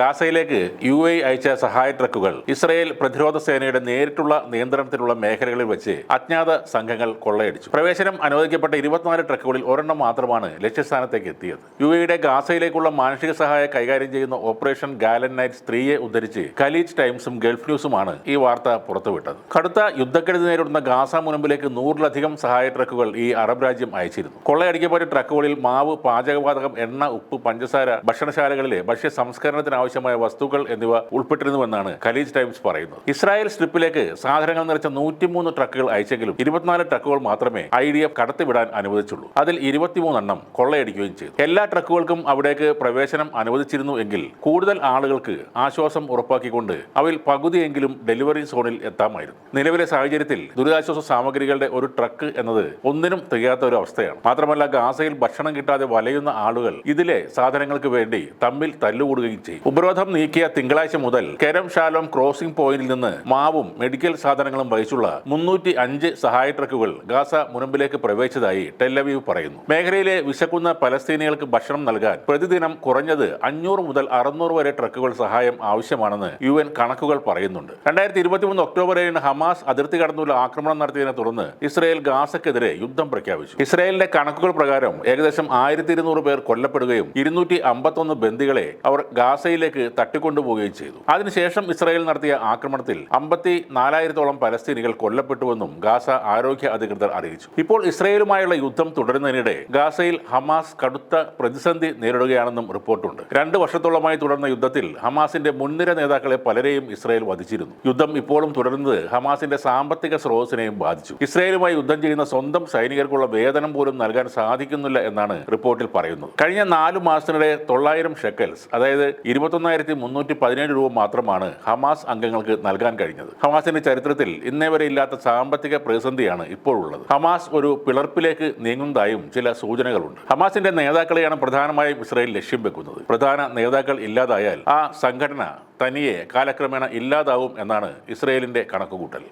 ഗാസയിലേക്ക് U A അയച്ച സഹായ ട്രക്കുകൾ ഇസ്രയേൽ പ്രതിരോധ സേനയുടെ നേരിട്ടുള്ള നിയന്ത്രണത്തിലുള്ള മേഖലകളിൽ വെച്ച് അജ്ഞാത സംഘങ്ങൾ കൊള്ളയടിച്ചു. പ്രവേശനം അനുവദിക്കപ്പെട്ട ഇരുപത്തിനാല് ട്രക്കുകളിൽ ഒരെണ്ണം മാത്രമാണ് ലക്ഷ്യസ്ഥാനത്തേക്ക് എത്തിയത്. യു എയുടെ ഗാസയിലേക്കുള്ള മാനുഷിക സഹായം കൈകാര്യം ചെയ്യുന്ന ഓപ്പറേഷൻ ഗാലൻ നൈറ്റ് സ്ത്രീയെ ഉദ്ധരിച്ച് ഖലീജ് ടൈംസും ഗൾഫ് ന്യൂസുമാണ് ഈ വാർത്ത പുറത്തുവിട്ടത്. കടുത്ത യുദ്ധക്കെടുതി നേരിടുന്ന ഗാസ മുനമ്പിലേക്ക് നൂറിലധികം സഹായ ട്രക്കുകൾ ഈ അറബ് രാജ്യം അയച്ചിരുന്നു. കൊള്ളയടിക്കപ്പെട്ട ട്രക്കുകളിൽ മാവ് പാചകവാതകം എണ്ണ ഉപ്പ് പഞ്ചസാര ഭക്ഷണശാലകളിലെ ഭക്ഷ്യ സംസ്കരണത്തിന് ആവശ്യമായ വസ്തുക്കൾ എന്നിവ ഉൾപ്പെട്ടിരുന്നുവെന്നാണ് ഖലീജ് ടൈംസ് പറയുന്നത്. ഇസ്രായേൽ സ്ട്രിപ്പിലേക്ക് സാധനങ്ങൾ നിറച്ച നൂറ്റിമൂന്ന് ട്രക്കുകൾ അയച്ചെങ്കിലും ഇരുപത്തിനാല് ട്രക്കുകൾ മാത്രമേ ഐ ഡി എഫ് കടത്തിവിടാൻ അനുവദിച്ചുള്ളൂ. അതിൽ ഇരുപത്തിമൂന്നെണ്ണം കൊള്ളയടിക്കുകയും ചെയ്തു. എല്ലാ ട്രക്കുകൾക്കും അവിടേക്ക് പ്രവേശനം അനുവദിച്ചിരുന്നു എങ്കിൽ കൂടുതൽ ആളുകൾക്ക് ആശ്വാസം ഉറപ്പാക്കിക്കൊണ്ട് അവയിൽ പകുതിയെങ്കിലും ഡെലിവറി സോണിൽ എത്താമായിരുന്നു. നിലവിലെ സാഹചര്യത്തിൽ ദുരിതാശ്വാസ സാമഗ്രികളുടെ ഒരു ട്രക്ക് എന്നത് ഒന്നിനും തികയാത്ത ഒരു അവസ്ഥയാണ്. മാത്രമല്ല ഗാസയിൽ ഭക്ഷണം കിട്ടാതെ വലയുന്ന ആളുകൾ ഇതിലെ സാധനങ്ങൾക്ക് വേണ്ടി തമ്മിൽ തല്ലുകൂടുകയും ചെയ്യും. ഉപരോധം നീക്കിയ തിങ്കളാഴ്ച മുതൽ കെരം ഷാലോം ക്രോസിംഗ് പോയിന്റിൽ നിന്ന് മാവും മെഡിക്കൽ സാധനങ്ങളും വഹിച്ചുള്ള മുന്നൂറ്റി അഞ്ച് സഹായ ട്രക്കുകൾ ഗാസ മുനമ്പിലേക്ക് പ്രവേശിച്ചതായി ടെല്ലവീവ് പറയുന്നു. മേഖലയിലെ വിശക്കുന്ന പലസ്തീനികൾക്ക് ഭക്ഷണം നൽകാൻ പ്രതിദിനം കുറഞ്ഞത് അഞ്ഞൂറ് മുതൽ അറുന്നൂറ് വരെ ട്രക്കുകൾ സഹായം ആവശ്യമാണെന്ന് യു എൻ കണക്കുകൾ പറയുന്നുണ്ട്. രണ്ടായിരത്തി ഇരുപത്തിമൂന്ന് ഒക്ടോബർ ഏഴിന് ഹമാസ് അതിർത്തി കടന്നുള്ള ആക്രമണം നടത്തിയതിനെ തുടർന്ന് ഇസ്രയേൽ ഗാസക്കെതിരെ യുദ്ധം പ്രഖ്യാപിച്ചു. ഇസ്രയേലിന്റെ കണക്കുകൾ പ്രകാരം ഏകദേശം ആയിരത്തി ഇരുന്നൂറ് പേർ കൊല്ലപ്പെടുകയും ഇരുന്നൂറ്റി അമ്പത്തൊന്ന് ബന്ദികളെ അവർ ഗാസയിലേക്ക് തട്ടിക്കൊണ്ടുപോവുകയും ചെയ്തു. അതിനുശേഷം ഇസ്രായേൽ നടത്തിയ ആക്രമണത്തിൽ അമ്പത്തി നാലായിരത്തോളം പലസ്തീനികൾ കൊല്ലപ്പെട്ടുവെന്നും ഗാസ ആരോഗ്യ അധികൃതർ അറിയിച്ചു. ഇപ്പോൾ ഇസ്രായേലുമായുള്ള യുദ്ധം തുടരുന്നതിനിടെ ഗാസയിൽ ഹമാസ് കടുത്ത പ്രതിസന്ധി നേരിടുകയാണെന്നും റിപ്പോർട്ടുണ്ട്. രണ്ട് വർഷത്തോളമായി തുടർന്ന യുദ്ധത്തിൽ ഹമാസിന്റെ മുൻനിര നേതാക്കളെ പലരെയും ഇസ്രായേൽ വധിച്ചിരുന്നു. യുദ്ധം ഇപ്പോഴും തുടരുന്നത് ഹമാസിന്റെ സാമ്പത്തിക സ്രോതസ്സിനെയും ബാധിച്ചു. ഇസ്രായേലുമായി യുദ്ധം ചെയ്യുന്ന സ്വന്തം സൈനികർക്കുള്ള വേതനം പോലും നൽകാൻ സാധിക്കുന്നില്ല എന്നാണ് റിപ്പോർട്ടിൽ പറയുന്നത്. കഴിഞ്ഞ നാലു മാസത്തിനിടെ തൊള്ളായിരം ഷെക്കൽസ് അതായത് ഇരുപത്തൊന്നായിരത്തി മുന്നൂറ്റി പതിനേഴ് രൂപ മാത്രമാണ് ഹമാസ് അംഗങ്ങൾക്ക് നൽകാൻ കഴിഞ്ഞത്. ഹമാസിന്റെ ചരിത്രത്തിൽ ഇന്നേ വരെ ഇല്ലാത്ത സാമ്പത്തിക പ്രതിസന്ധിയാണ് ഇപ്പോഴുള്ളത്. ഹമാസ് ഒരു പിളർപ്പിലേക്ക് നീങ്ങുന്നതായും ചില സൂചനകളുണ്ട്. ഹമാസിന്റെ നേതാക്കളെയാണ് പ്രധാനമായും ഇസ്രായേൽ ലക്ഷ്യം വെക്കുന്നത്. പ്രധാന നേതാക്കൾ ഇല്ലാതായാൽ ആ സംഘടന തനിയെ കാലക്രമേണ ഇല്ലാതാവും എന്നാണ് ഇസ്രയേലിന്റെ കണക്കുകൂട്ടൽ.